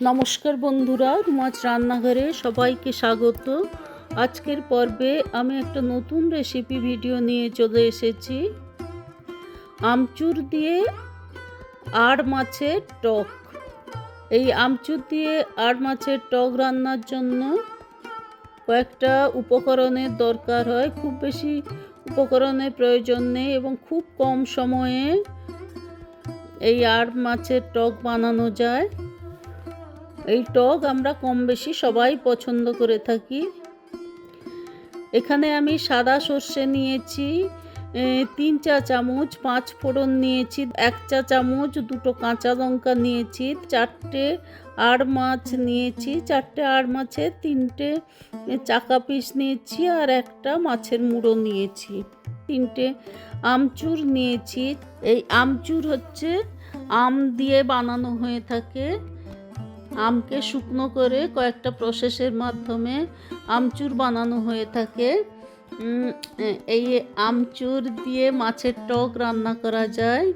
নমস্কার বন্ধুরা রুমাচ রান্নাঘরে সবাইকে স্বাগত। আজকের পর্বে আমি একটা নতুন রেসিপি ভিডিও নিয়ে চলে এসেছি। আমচুর দিয়ে আর মাছের টক। এই আমচুর দিয়ে আর মাছের টক রান্নার জন্য কয়েকটা উপকরণের দরকার হয়। খুব বেশি উপকরণের প্রয়োজন নেই এবং খুব কম সময়ে এই আর মাছের টক বানানো যায়। এই টক আমরা কম বেশি সবাই পছন্দ করে থাকি। এখানে আমি সাদা সর্ষে নিয়েছি তিন চা চামচ, পাঁচ ফোড়ন নিয়েছি, এক চা চামচ, দুটো কাঁচা লঙ্কা নিয়েছি, চারটে আর মাছ নিয়েছি, চারটে আর মাছে, তিনটে চাকা পিস নিয়েছি আর একটা মাছের মুড়ো নিয়েছি, তিনটে আমচুর নিয়েছি। এই আমচুর হচ্ছে আম দিয়ে বানানো হয়ে থাকে। আমকে শুকনো করে কয়েকটা প্রসেসের মাধ্যমে আমচুর বানানো হয়ে থাকে। এই আমচুর দিয়ে মাছের টক রান্না করা যায়।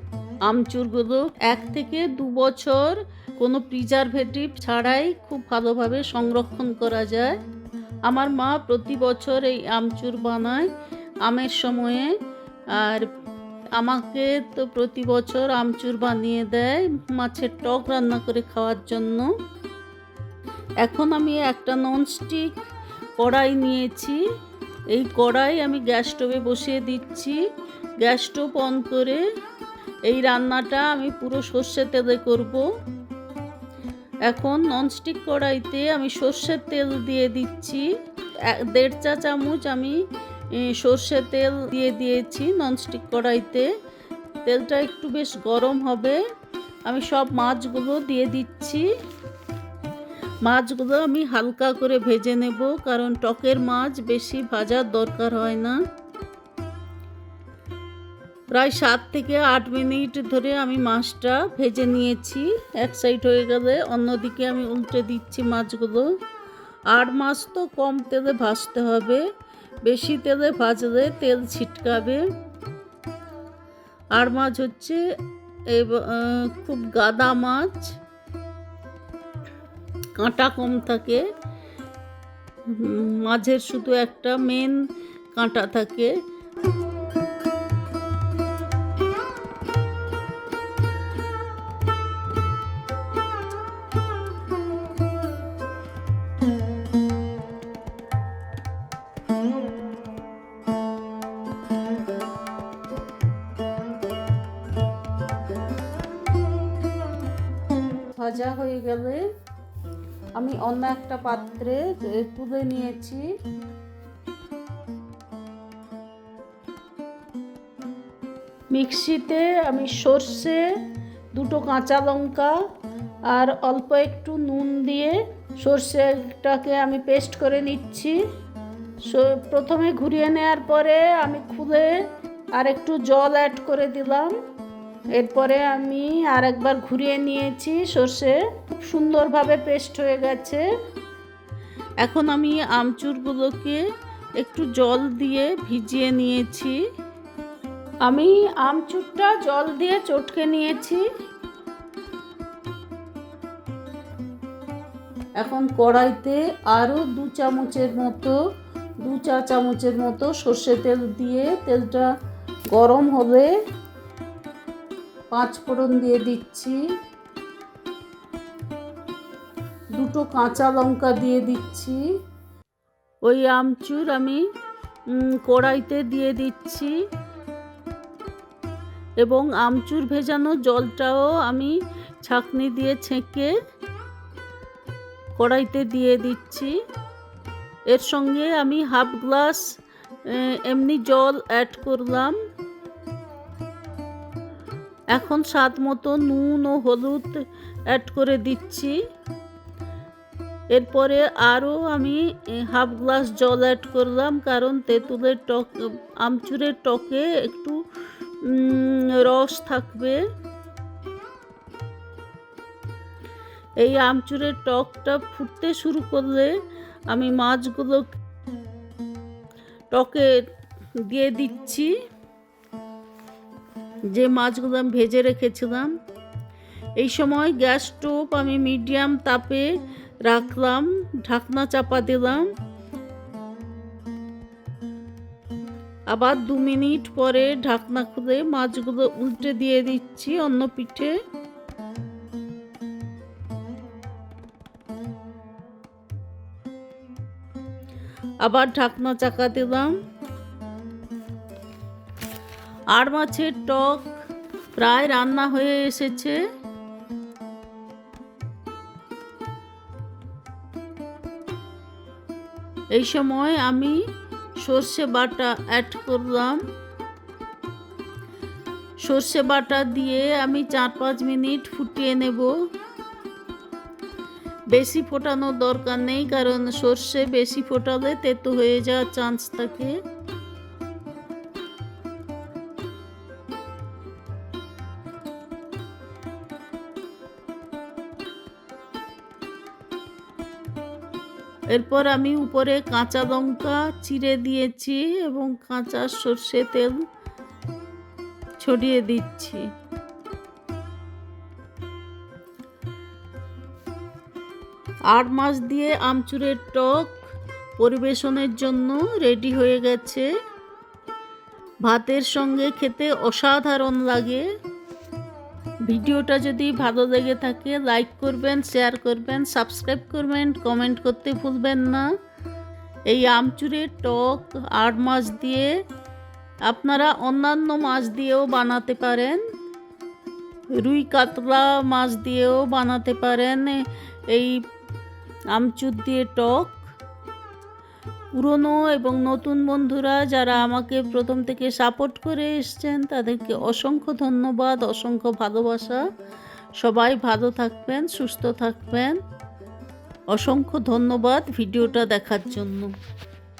আমচুরগুলো এক থেকে দু বছর কোনো প্রিজারভেটিভ ছাড়াই খুব ভালোভাবে সংরক্ষণ করা যায়। আমার মা প্রতি বছর এই আমচুর বানায়। আমের সময়ে আর আমাকে তো প্রতি বছর আমচুর বানিয়ে দেয় মাছের টক রান্না করে খাওয়ার জন্য। এখন আমি একটা ননস্টিক কড়াই নিয়েছি। এই কড়াই আমি গ্যাস স্টোভে বসিয়ে দিচ্ছি। গ্যাস স্টোভ অন করে এই রান্নাটা আমি পুরো সর্ষের তেলে করব। এখন ননস্টিক কড়াইতে আমি সর্ষের তেল দিয়ে দিচ্ছি। দেড় চা চামচ আমি এ, সর্ষের তেল দিয়ে দিয়েছি ননস্টিক কড়াইতে। তেলটা একটু বেশ গরম হবে। আমি সব মাছগুলো দিয়ে দিচ্ছি। মাছগুলো আমি হালকা করে ভেজে নেব কারণ টকের মাছ বেশি ভাজার দরকার হয় না। প্রায় সাত থেকে আট মিনিট ধরে আমি মাছটা ভেজে নিয়েছি। এক সাইড হয়ে গেলে অন্যদিকে আমি উল্টে দিচ্ছি মাছগুলো। আর মাছ তো কম তেলে ভাজতে হবে। বেশি তেলে ভাজলে তেল ছিটকাবে। আর মাছ হচ্ছে খুব গাদা মাছ। কাঁটা কম থাকে। মাঝের শুধু একটা মেন কাঁটা থাকে। ভাজা হয়ে গেলে আমি অন্য একটা পাত্রে তুলে নিয়েছি। মিক্সিতে আমি সর্ষে, দুটো কাঁচা লঙ্কা আর অল্প একটু নুন দিয়ে সর্ষেটাকে আমি পেস্ট করে নিচ্ছি। প্রথমে ঘুরিয়ে নেওয়ার পরে আমি খুলে আর একটু জল অ্যাড করে দিলাম। এরপরে আমি আর একবার ঘুরিয়ে নিয়েছি সর্ষে। খুব সুন্দরভাবে পেস্ট হয়ে গেছে। এখন আমি আমচুরগুলোকে একটু জল দিয়ে ভিজিয়ে নিয়েছি। আমি আমচুরটা জল দিয়ে চটকে নিয়েছি। এখন কড়াইতে আরও দু চামচের মতো, দু চা চামচের মতো সর্ষে তেল দিয়ে তেলটা গরম হবে পাঁচ ফোড়ন দিয়ে দিচ্ছি। দুটো কাঁচা লঙ্কা দিয়ে দিচ্ছি। ওই আমচুর আমি কড়াইতে দিয়ে দিচ্ছি। এবং আমচুর ভেজানো জলটাও আমি ছাঁকনি দিয়ে ছেঁকে কড়াইতে দিয়ে দিচ্ছি। এর সঙ্গে আমি হাফ গ্লাস এমনি জল অ্যাড করলাম। এখন স্বাদ মতো নুন ও হলুদ অ্যাড করে দিচ্ছি। এরপরে আরও আমি হাফ গ্লাস জল অ্যাড করলাম, কারণ তেঁতুলের টক, আমচুরের টকে একটু রস থাকবে। এই আমচুরের টকটা ফুটতে শুরু করলে আমি মাছগুলো টকে দিয়ে দিচ্ছি। যে মাছগুলো আমি ভেজে রেখেছিলাম, এই সময় গ্যাস স্টোভ আমি মিডিয়াম তাপে রাখলাম, ঢাকনা চাপা দিলাম। আবার দু মিনিট পরে ঢাকনা খুলে মাছগুলো উল্টে দিয়ে দিচ্ছি অন্য পিঠে। আবার ঢাকনা চাকা দিলাম। আর মাছের টক প্রায় রান্না হয়ে এসেছে। এই সময় আমি সর্ষে বাটা অ্যাড করলাম। সর্ষে বাটা দিয়ে আমি চার পাঁচ মিনিট ফুটিয়ে নেব। বেশি ফোটানোর দরকার নেই, কারণ সর্ষে বেশি ফোটালে তেতো হয়ে যাওয়ার চান্স থাকে। এরপর আমি উপরে কাঁচা লঙ্কা চিড়ে দিয়েছি এবং কাঁচা সর্ষে তেল ছড়িয়ে দিচ্ছি। আট মাস দিয়ে আমচুরের টক পরিবেশনের জন্য রেডি হয়ে গেছে। ভাতের সঙ্গে খেতে অসাধারণ লাগে। ভিডিওটা যদি ভালো লেগে থাকে, লাইক করবেন, শেয়ার করবেন, সাবস্ক্রাইব করবেন, কমেন্ট করতে ভুলবেন না। এই আমচুরের টক আট মাছ দিয়ে আপনারা অন্যান্য মাছ দিয়েও বানাতে পারেন। রুই কাতলা মাছ দিয়েও বানাতে পারেন। এই আমচুর দিয়ে টক। পুরনো এবং নতুন বন্ধুরা যারা আমাকে প্রথম থেকে সাপোর্ট করে এসছেন, তাদেরকে অসংখ্য ধন্যবাদ, অসংখ্য ভালোবাসা। সবাই ভালো থাকবেন, সুস্থ থাকবেন। অসংখ্য ধন্যবাদ ভিডিওটা দেখার জন্য।